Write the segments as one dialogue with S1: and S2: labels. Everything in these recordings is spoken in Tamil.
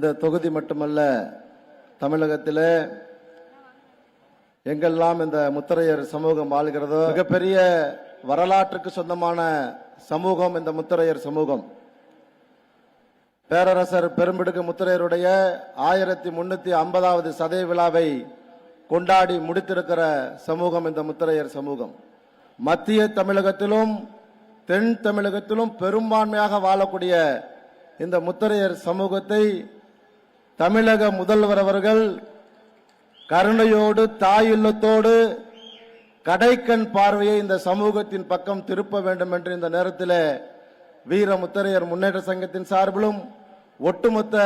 S1: இந்த தொகுதி மட்டுமல்ல தமிழகத்தில் எங்கெல்லாம் இந்த முத்தரையர் சமூகம் ஆளுகிறதோ மிகப்பெரிய வரலாற்றுக்கு சொந்தமான சமூகம் இந்த முத்தரையர் சமூகம். பேரரசர் பெரும்பிடுக்கு முத்திரையருடைய ஆயிரத்தி முன்னூத்தி ஐம்பதாவது சதய விழாவை கொண்டாடி முடித்திருக்கிற சமூகம் இந்த முத்திரையர் சமூகம். மத்திய தமிழகத்திலும் தென் தமிழகத்திலும் பெரும்பான்மையாக வாழக்கூடிய இந்த முத்தரையர் சமூகத்தை தமிழக முதல்வர் அவர்கள் கருணையோடு தாயுள்ளத்தோடு கடைக்கண் பார்வையை இந்த சமூகத்தின் பக்கம் திருப்ப வேண்டும் என்று இந்த நேரத்தில் வீர முத்தரையர் முன்னேற்ற சங்கத்தின் சார்பிலும் ஒட்டுமொத்த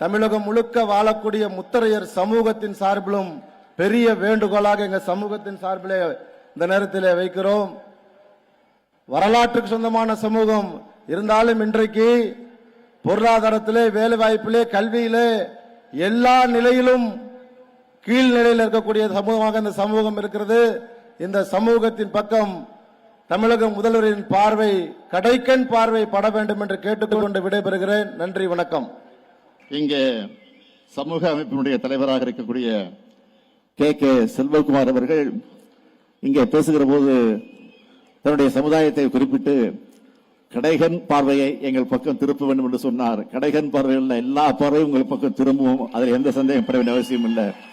S1: தமிழகம் முழுக்க வாழக்கூடிய முத்தரையர் சமூகத்தின் சார்பிலும் பெரிய வேண்டுகோளாக எங்கள் சமூகத்தின் சார்பிலே இந்த நேரத்தில் வைக்கிறோம். வரலாற்றுக்கு சொந்தமான சமூகம். இருந்தாலும் இன்றைக்கு பொருளாதாரத்திலே வேலைவாய்ப்பிலே கல்வியிலே எல்லா நிலையிலும் கீழ்நிலையில் இருக்கக்கூடிய சமூகமாக இந்த சமூகம் இருக்கிறது. இந்த சமூகத்தின் பக்கம் தமிழக முதல்வரின் பார்வை கடைக்கண் பார்வை பட வேண்டும் என்று கேட்டுக்கொண்டு விடைபெறுகிறேன். நன்றி வணக்கம்.
S2: இங்கே சமூக அமைப்பினுடைய தலைவராக இருக்கக்கூடிய கே. கே. செல்வகுமார் அவர்கள் இங்கே பேசுகிற போது தன்னுடைய சமுதாயத்தை குறிப்பிட்டு கடைகன் பார்வையை எங்கள் பக்கம் திருப்ப வேண்டும் என்று சொன்னார். கடைகன் பார்வையில் எல்லா பார்வையும் உங்கள் பக்கம் திரும்புவோம் அதில் எந்த சந்தேகம் பட வேண்டிய அவசியம் இல்லை.